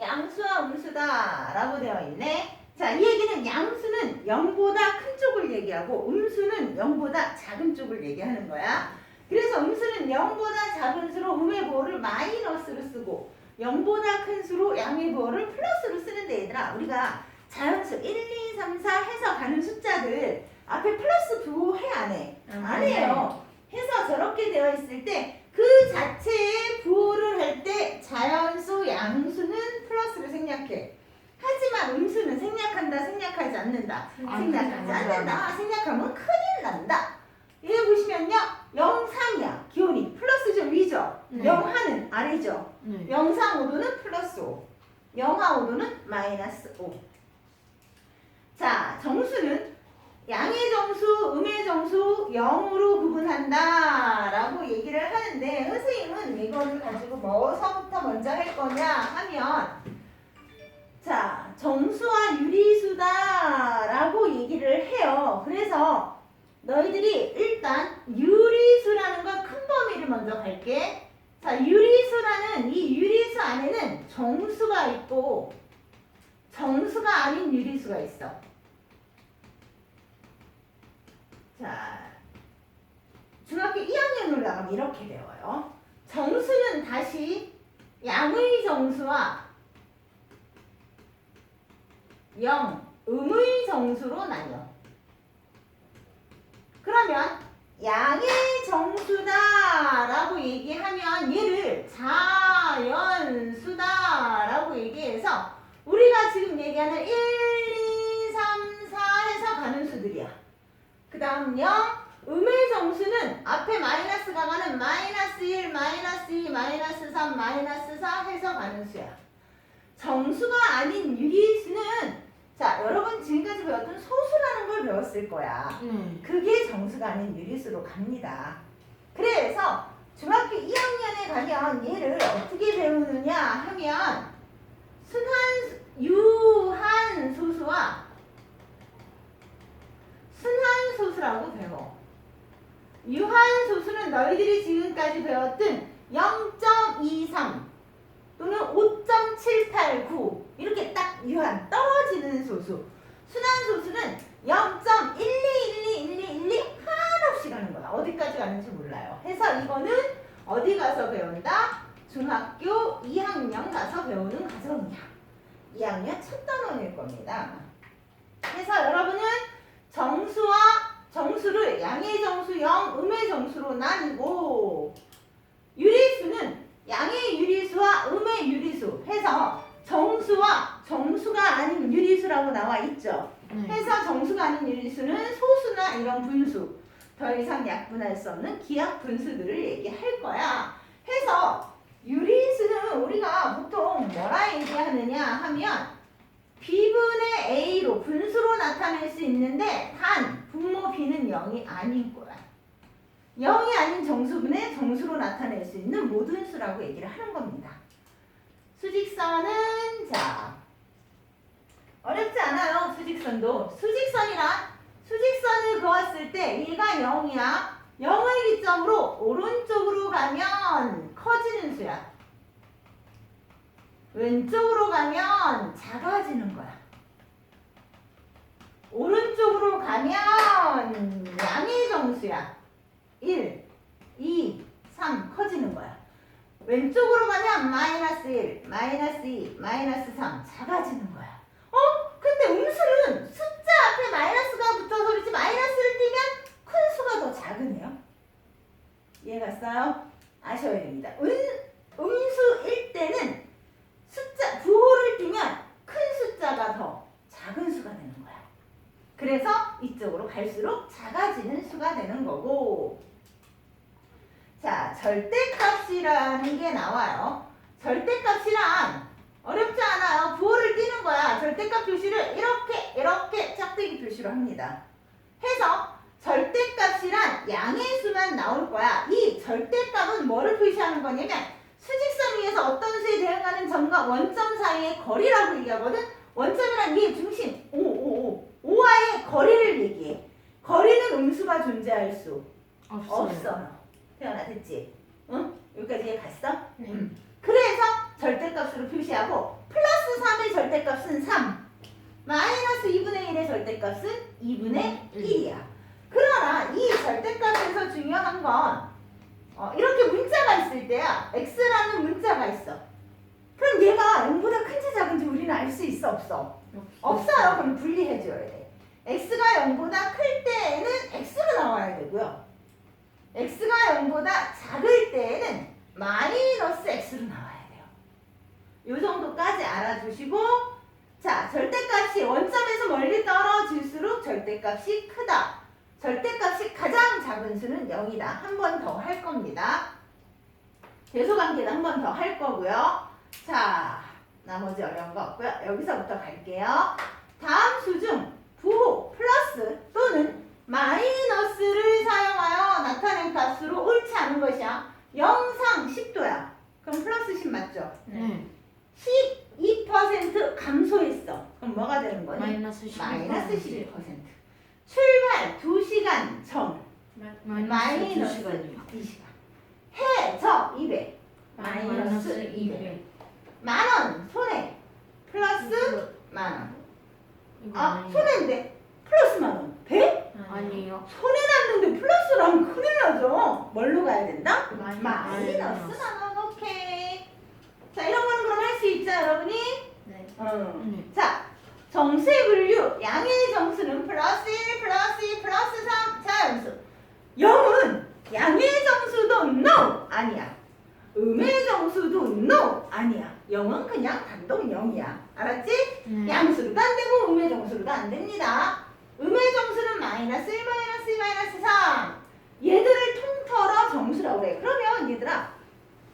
양수와 음수다 라고 되어 있네. 자, 이 얘기는 양수는 0보다 큰 쪽을 얘기하고 음수는 0보다 작은 쪽을 얘기하는 거야. 그래서 음수는 0보다 작은 수로 음의 보호를 마이너스로 쓰고 0보다 큰 수로 양의 보호를 플러스로 쓰는데 얘들아 우리가 자연수 1, 2, 3, 4 해서 가는 숫자들 앞에 플러스 부호 해 안 해? 안 해요. 해서 저렇게 되어 있을 때 그 자체의 부호를 할 때 자연수, 양수는 플러스를 생략해. 하지만 음수는 생략한다, 생략하지 않는다. 안 생략하지 생략하지 않는다. 생략하면 큰일 난다. 여기 보시면요. 0, 3이야. 기온이 플러스죠, 위죠. 네. 0 하는 아래죠. 네. 0, 3, 5도는 플러스 5. 0 하 5도는 마이너스 5. 자, 정수는 양의 정수, 음의 정수 0으로 구분한다 라고 얘기를 하는데 선생님은 이거를 가지고 뭐서부터 먼저 할 거냐 하면 자, 정수와 유리수다 라고 얘기를 해요. 그래서 너희들이 일단 유리수라는 걸 큰 범위를 먼저 갈게. 자, 유리수라는 이 유리수 안에는 정수가 있고 정수가 아닌 유리수가 있어. 자, 중학교 2학년으로 나가면 이렇게 배워요. 정수는 다시 양의 정수와 영, 음의 정수로 나뉘어. 그러면 양의 정수다 라고 얘기하면 얘를 자연수다 라고 얘기해서 우리가 지금 얘기하는 1, 2, 3, 4 해서 가는 수들이야. 그 다음 0, 음의 정수는 앞에 마이너스 가 가는 마이너스 1, 마이너스 2, 마이너스 3, 마이너스 4 해서 가는 수야. 정수가 아닌 유리수는 자 여러분 지금까지 배웠던 소수라는 걸 배웠을 거야. 네. 그게 정수가 아닌 유리수로 갑니다. 그래서 중학교 2학년에 가면 얘를 어떻게 배우느냐 하면 순한 유한 소수와 순한 소수라고 배워. 유한 소수는 너희들이 지금까지 배웠던 0.23 또는 5.789 이렇게 딱 유한 떨어지는 소수. 순한 소수는 0.12121212 한없이 가는 거야. 어디까지 가는지 몰라요. 해서 이거는 어디 가서 배운다? 중학교 2학년 가서 배우는 과정이야. 2학년 첫 단원일 겁니다. 그래서 여러분은 정수와 정수를 양의 정수 0, 음의 정수로 나뉘고 유리수는 양의 유리수와 음의 유리수 해서 정수와 정수가 아닌 유리수라고 나와 있죠. 네. 해서 정수가 아닌 유리수는 소수나 이런 분수 더 이상 약분할 수 없는 기하 분수들을 얘기할 거야. 해서 유리수는 우리가 보통 뭐라 얘기하느냐 하면 B분의 A로 분수로 나타낼 수 있는데 단 0이 아닌 거야. 0이 아닌 정수분의 정수로 나타낼 수 있는 모든 수라고 얘기를 하는 겁니다. 수직선은 자 어렵지 않아요. 수직선도. 수직선이란 수직선을 그었을 때 얘가 0이야. 0을 기점으로 오른쪽으로 가면 커지는 수야. 왼쪽으로 가면 작아지는 거야. 오른쪽으로 가면 양의 정수야. 1, 2, 3 커지는 거야. 왼쪽으로 가면 마이너스 1, 마이너스 2, 마이너스 3 작아지는 거야. 어? 근데 음수는 숫자 앞에 마이너스가 붙어서 그렇지 마이너스를 띄면 큰 수가 더 작으네요. 이해 갔어요? 아셔야 됩니다. 은, 음수일 때는 숫자 부호를 띄면 큰 숫자가 더 작은 수가 거야. 그래서 이쪽으로 갈수록 작아지는 수가 되는 거고 자 절대값이라는 게 나와요. 절대값이란 어렵지 않아요. 부호를 띄는 거야. 절대값 표시를 이렇게 이렇게 짝대기 표시로 합니다. 해서 절대값이란 양의 수만 나올 거야. 이 절대값은 뭐를 표시하는 거냐면 수직선 위에서 어떤 수에 대응하는 점과 원점 사이의 거리라고 얘기하거든. 원점이란 이 중심 5, 5, 5. 5와의 거리를 얘기해. 거리는 음수가 존재할 수 없어요. 없어요. 태연아 됐지? 응? 여기까지 이해 갔어? 네. 그래서 절대값으로 표시하고 플러스 절대값은 3. 마이너스 2분의 1의 절대값은 2분의 1이야. 그러나 이 절대값에서 중요한 건 어, 이렇게 문자가 있을 때야. x라는 문자가 있어. 그럼 얘가 0보다 큰지 작은지 우리는 알 수 있어 없어? 없어요. 그럼 분리해줘야 돼. X가 0보다 클 때에는 x로 나와야 되고요. x가 0보다 작을 때에는 마이너스 x로 나와야 돼요. 요 정도까지 알아주시고 자 절대값이 원점에서 멀리 떨어질수록 절대값이 크다. 절대값이 가장 작은 수는 0이다. 한 번 더 할 겁니다. 계속관계는 한 번 더 할 거고요. 자, 나머지 어려운 거 없고요. 여기서부터 갈게요. 다음 수 중 부호 플러스 또는 마이너스를 사용하여 나타낸 값으로 옳지 않은 것이야. 영상 10도야. 그럼 플러스 10 맞죠? 네. 12% 감소했어. 그럼 뭐가 되는 거니? 마이너스 10. 마이너스 12%. 출발 2시간 전 마이너스 마이너스 2시간이요. 2시간. 해저 200. 마이너스 200. 만원 손해 플러스 만원. 아 손해인데 플러스 만원. 100? 아니요. 손해 났는데 플러스라면 큰일 나죠. 뭘로 가야 된다? 마이너스. 마이너스 만 원. 오케이. 자 이런 거는 그럼 할 수 있죠 여러분이? 네. 응. 네. 자, 정수의 분류, 양의 정수는 플러스 1, 플러스 2, 플러스 3, 자연수. 0은 양의 정수도 no! 아니야. 음의 정수도 no! 아니야. 0은 그냥 단독 0이야. 알았지? 네. 양수로도 안 되고 음의 정수로도 안 됩니다. 음의 정수는 마이너스 1, 마이너스 2, 마이너스 3. 얘들을 통틀어 정수라고 그래. 그러면 얘들아,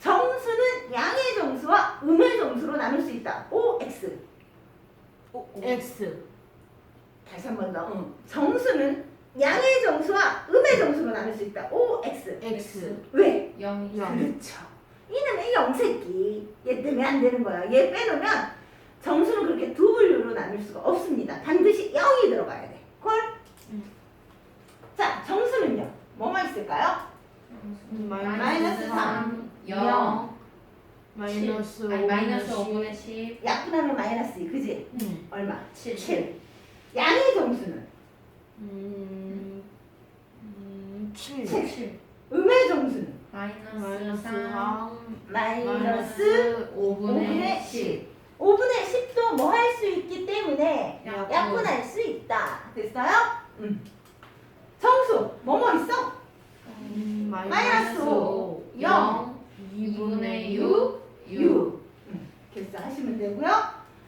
정수는 양의 정수와 음의 정수로 나눌 수 있다. OX. X. 다시 한 번 더. 응. 정수는 양의 정수와 음의 정수로 나눌 수 있다. OX. X. 왜? 0. 영. 그렇죠. 이놈의 영새끼. 얘 때문에 안 되는 거야. 얘 빼놓으면 정수는 그렇게 두 분류로 나눌 수가 없습니다. 반드시 0이 들어가야 돼. 콜? 응. 자, 정수는요. 뭐만 있을까요? 마이너스 3, 0. 마이너스 아니, 마이너스 5분의 5분의 10. 약분하면 마이너스 2, 그지? 네. 얼마? 7. 7. 양의 정수는 음. 음. 7. 7. 7. 음의 정수는 마이너스 마이너스 3. 3. 마이너스 5분의 5분의 10. 10. 5분의 10도 뭐 할 수 있기 때문에 약분. 약분할 수 있다. 됐어요? 음. 정수 뭐 뭐 있어? 음. 마이너스 5, 0, 0. 2분의 6. 6. 음. 계산하시면 되고요.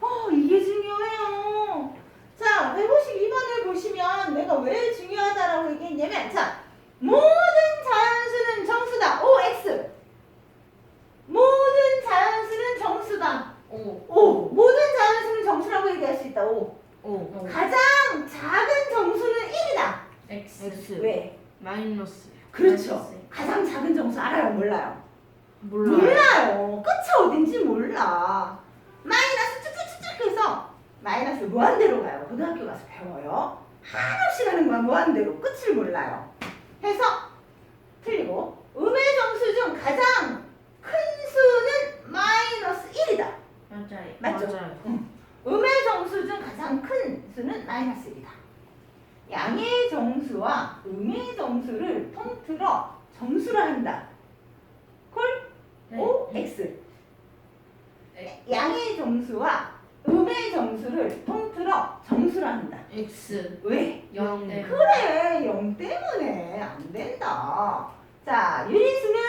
어, 이게 중요해요. 자, 152번을 보시면 내가 왜 중요하다라고 얘기했냐면 자, 모든 자연수는 정수다. OX. 모든 자연수는 정수다. 5. 오, 모든 자연수는 정수라고 얘기할 수 있다. 오. 5. 가장 작은 정수는 1이다. X. X. 왜? 마이너스. 그렇죠. 마이너스. 가장 작은 정수 알아요? 몰라요? 몰라요. 몰라요. 끝이 어딘지 몰라. 마이너스 쭉쭉쭉쭉 해서 마이너스 무한대로 가요. 고등학교 가서 배워요. 한없이 가는 거야. 무한대로. 끝을 몰라요. 해서 틀리고 음의 정수 중 가장 큰 수는 마이너스 1이다. 맞아요. 맞죠? 맞아요. 음의 정수 중 가장 큰 수는 마이너스 1이다. 양의 정수와 음의 정수를 통틀어 정수를 한다. 콜? 네. O, X. 네. 양의 정수와 음의 정수를 통틀어 정수를 한다. X. 왜? 0 때문에. 그래, 0 때문에 안 된다. 자, 유리수는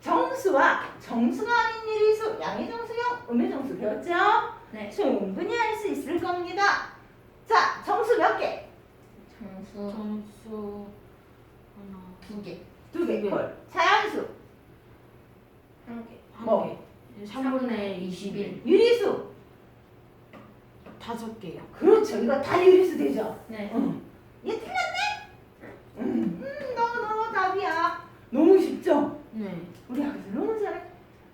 정수와 정수가 아닌 유리수, 양의 정수형, 음의 정수 배웠죠? 네. 충분히 할 수 있을 겁니다. 자, 정수 몇 개? 정수 정수 하나. 2개. 두 개. 두 개. 콜. 자연수, 1개. 한 뭐? 개. 3분의 21. 유리수. 다섯 개요. 그렇죠. 이거 다 유리수 되죠? 네. 응. 얘 틀렸네? 음, 음, 너무 너무 답이야. 너무 쉽죠? 네. 우리 아가씨 너무 잘해.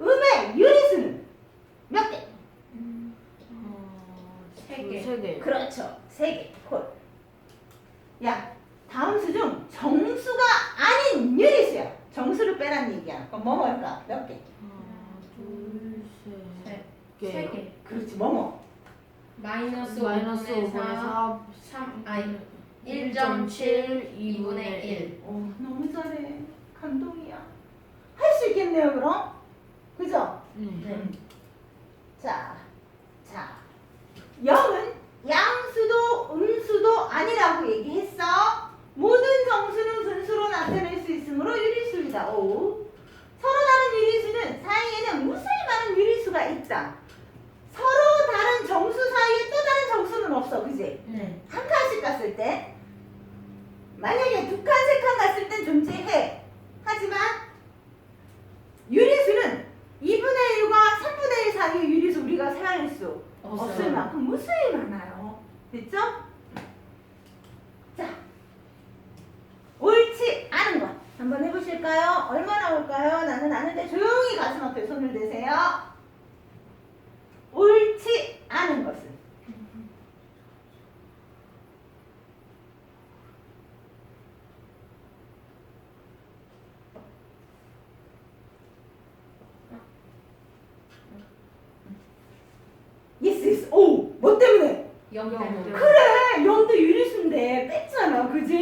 음의 유리수는 몇 개? 어, 세 개. 세 개. 그렇죠. 세 개. 콜. 야, 다음 수 중 정수가 아닌 유리수야. 정수를 빼란 얘기야. 그럼 뭐 뭘까? 몇 개? 하나, 둘, 셋. 세 개. 그렇지, 뭐뭐. 마이너스 마이너스 5분의 5분의 4 4 3 아니 1.7 1.7 2분의 2분의 1 1 어, 너무 잘해. 감동이야. 할 수 있겠네요, 그럼? 그죠? 네. 네. 자, 자. 0은 양수도 음수도 아니라고 얘기했어. 모든 정수는 분수로 나타낼 수 있으므로 유리수이다. 오. 서로 다른 유리수는 사이에는 무수히 많은 유리수가 있다. 서로 다른 정수 사이에 또 다른 정수는 없어. 그지? 네. 한 칸씩 갔을 때 만약에 두 칸, 세 칸 갔을 땐 존재해. 하지만 유리수는 2분의 1과 3분의 1 사이의 유리수 우리가 사용할 수 없을 없어요. 만큼 무수히 많아요. 됐죠? 자, 옳지 않은 것 한번 해보실까요? 얼마 나 올까요? 나는 아는데 조용히 가슴 앞에 손을 대세요. 옳지 않은 것은 예스 예스 오! 뭐 때문에? 0 때문에 그래 0도 유리수인데 뺐잖아 그지?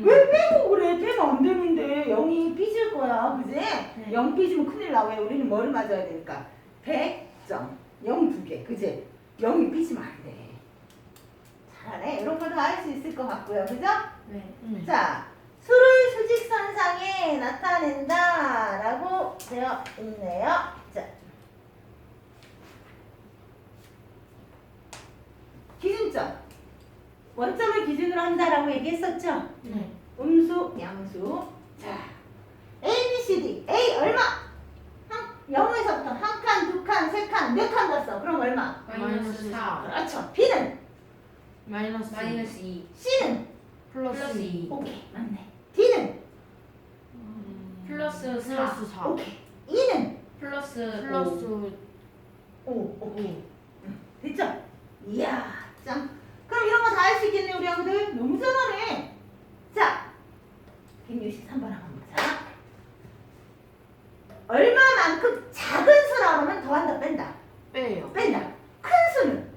왜 빼고 그래 빼면 안 되는데 0이 삐질 거야 그지? 0 삐지면 큰일 나 왜? 우리는 뭐를 맞아야 되니까 100점 0 두 개 그지? 0이 삐지면 안돼 잘하네 이런 거 다 할 수 있을 것 같고요 그죠? 네. 네. 자, 수를 수직선상에 나타낸다 라고 되어 있네요. 자. 기준점. 원점을 기준으로 한다라고 얘기했었죠? 네. 음수, 양수. 자, A, B, C, D. A 얼마? 한, 0에서부터 한 칸, 두 칸, 세 칸, 몇칸 갔어? 그럼 얼마? 마이너스 4 그렇죠. B는? 마이너스 마이너스 2 C는? 플러스 플러스 2 2 오케이, 맞네. D는? 음, 플러스 4 플러스 4 오케이. E는? 플러스 플러스 5 오, 오케이. 응, 됐죠? 이야, 할 수 있겠네, 우리 아구들. 너무 잘하네. 자, 163번 한번 보자. 얼마만큼 작은 수라고 하면 더한다, 뺀다. 빼요 뺀다. 큰 수는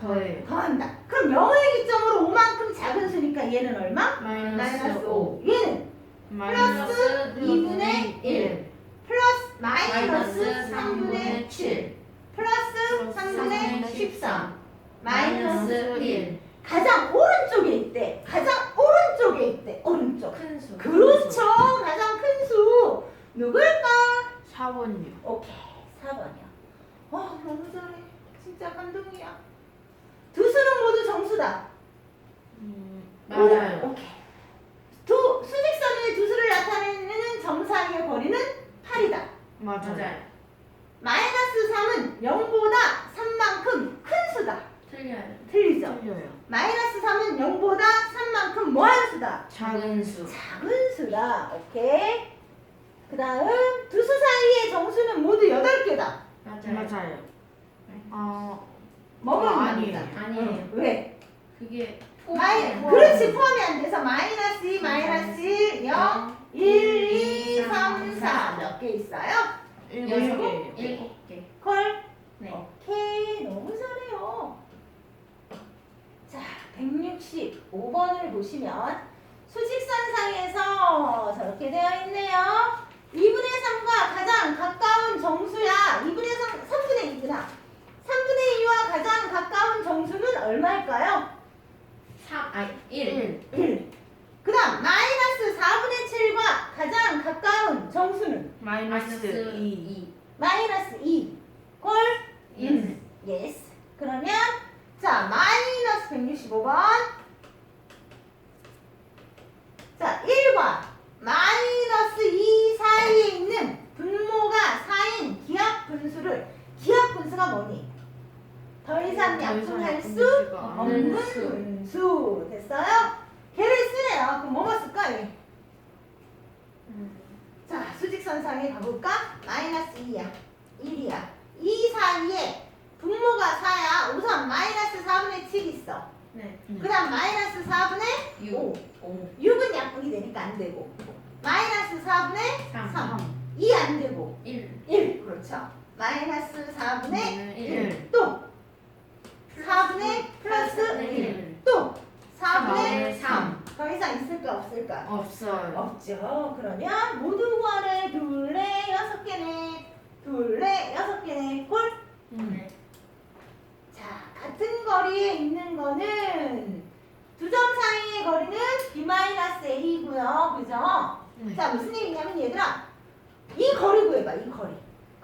더해요 더한다. 그럼 0의 기점으로 5만큼 작은 수니까 얘는 얼마? 마이너스 마이너스 5 5. 얘는 플러스 2분의 1. 플러스 마이너스 마이너스 3분의 7. 플러스 3분의 13. 마이너스 마이너스 1. 1 가장 오른쪽에 있대. 가장 오른쪽에 있대. 오른쪽. 큰 수 그렇죠. 가장 큰 수. 누굴까? 4번이요 오케이. 4번이요. 와, 너무 잘해. 진짜 감동이야. 두 수는 모두 정수다. 음, 맞아요. 오케이. 두 수직선 위에 두 수를 나타내는 점 사이의 거리는 8이다. 맞아요 맞아요 마이너스 3은 0보다 3만큼 큰 수다. 틀려요 틀리죠? 틀려요 마이너스 3은 0보다 3만큼 뭐하는 수다? 작은 수 작은 수다. 오케이. 그 다음 두 수 사이의 정수는 모두 8개다. 맞아요 맞아요 어 뭐뭐 어, 아니에요. 아니에요. 아니에요 왜? 그게 마이, 포함 그렇지 포함이 안 돼서 마이너스 2, 마이너스 1, 0, 1, 2, 3, 4 몇 개 있어요? 일곱 여섯 개예요 개 일곱 개 콜? 네. 오케이 너무 잘해요. 자 165번을 보시면 수직선상에서 저렇게 되어 있네요. 2분의 3과 가장 가까운 정수야. 2분의 3, 3분의 2구나. 3분의 2와 가장 가까운 정수는 얼마일까요? 3 아니 1 1 1. 그 다음 마이너스 4분의 7과 가장 가까운 정수는 마이너스 마이너스 2 2 마이너스 2. 꼴? 예스 예스. 그러면 자 마이너스 165번. 자 1과 마이너스 2 사이에 있는 분모가 4인 기압 분수를 기압 분수가 뭐니? 더 이상 약분할 수 없는 수. 분수 됐어요? 걔를 쓰래요. 그럼 뭐뭐 쓸까? 얘? 자, 수직선상에 가볼까? 마이너스 2야. 1이야. 2 사이에 분모가 4야. 우선 마이너스 4분의 7 있어. 네 그 다음 마이너스 4분의 6 5. 5 6은 약분이 되니까 안 되고. 마이너스 4분의 3 3. 2 안 되고. 1 1. 그렇죠. 마이너스 4분의 1. 또 4분의 플러스 1. 또 4분의 3. 더 이상 있을까 없을까? 없어요. 없죠. 그러면 모두 구하래 둘레 여섯 개네 둘레 여섯 개네 꼴. 네. 자 같은 거리에 있는 거는 두 점 사이의 거리는 b 마이너스 a고요. 그죠? 자 무슨 얘기냐면 얘들아 이 거리 구해봐 이 거리.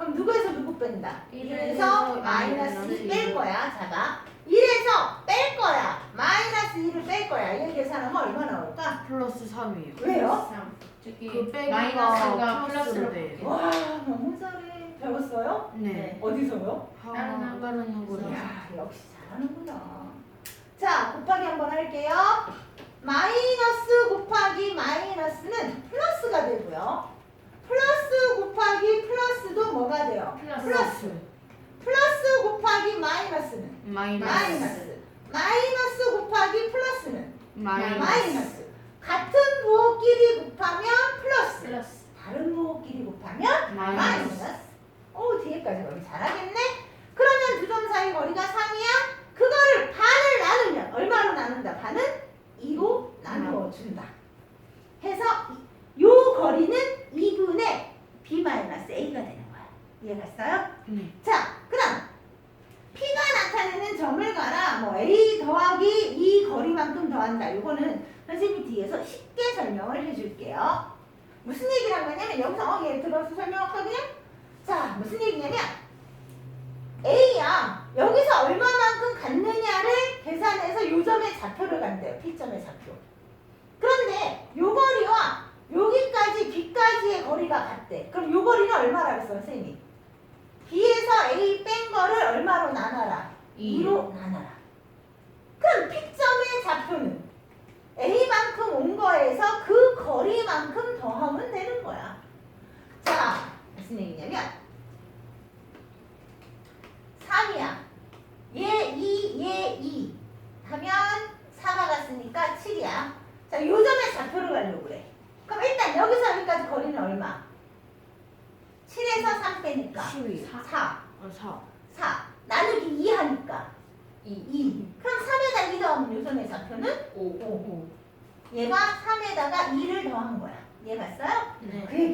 그럼 누구에서 누구 뺀다? 일에서 1에서 마이너스 마이너스 2뺄 일. 거야. 자가. 1에서 뺄 거야. 마이너스 2를 뺄 거야. 이렇게 계산하면 얼마 나올까? 플러스 3이에요. 왜요? 삼. 저기 그 빼기가 마이너스가 플러스로 플러스로 돼. 와, 너무 잘해. 배웠어요? 네. 어디서요? 다른 하- 다른 학원이요. 이야, 역시 잘하는구나. 자, 곱하기 한번 할게요. 마이너스 곱하기 마이너스는 플러스가 되고요. 플러스 곱하기 플러스도 뭐가 돼요? 플러스. 플러스. 플러스 곱하기 마이너스는 마이너스. 마이너스. 마이너스 곱하기 플러스는 마이너스. 마이너스. 같은 부호끼리 곱하면 플러스. 플러스. 다른 부호끼리 곱하면 마이너스. 마이너스. 오 뒤에까지 거리 잘하겠네. 그러면 두 점 사이 거리가 3이야. 그거를 반을 나누면 얼마로 나눈다? 반은 2로 나누어 준다. 해서 이- 요 거리는 2분의 b-a가 되는 거야. 이해갔어요? 네. 자, 그럼 P가 나타내는 점을 가라. 뭐 A 더하기 이 거리만큼 더한다. 요거는 선생님이 뒤에서 쉽게 설명을 해줄게요. 무슨 얘기를 한 거냐면 여기서 어, 예를 들어서 설명할거든요. 자, 무슨 얘기냐면 A야 여기서 얼마만큼 갔느냐를 계산해서 요 점의 좌표를 간대요. P점의 좌표. 그런데 요 거리와 여기까지 B까지의 거리가 같대. 그럼 요 거리는 얼마라고 했어, 선생님이? B에서 A 뺀 거를 얼마로 나눠라? 이. 2로 나눠라. 그럼 P점의 좌표는 A만큼 온 거에서 그 거리만큼 더하면 되는 거야. 자, 무슨 얘기냐면 3이야. 얘 2, 얘 2. 하면 4가 갔으니까 7이야. 자, 요 점의 좌표를 가려고 그래. 그럼 일단 여기서 여기까지 거리는 얼마? 7에서 3 빼니까 12. 4. 어, 4. 4. 나누기 2 하니까 2. 2. 그럼 3에다 2 더하면 요 점의 좌표는 5. 5. 얘가 3에다가 2를 더한 거야. 이해 갔어요? 네. 그 얘기를 이렇게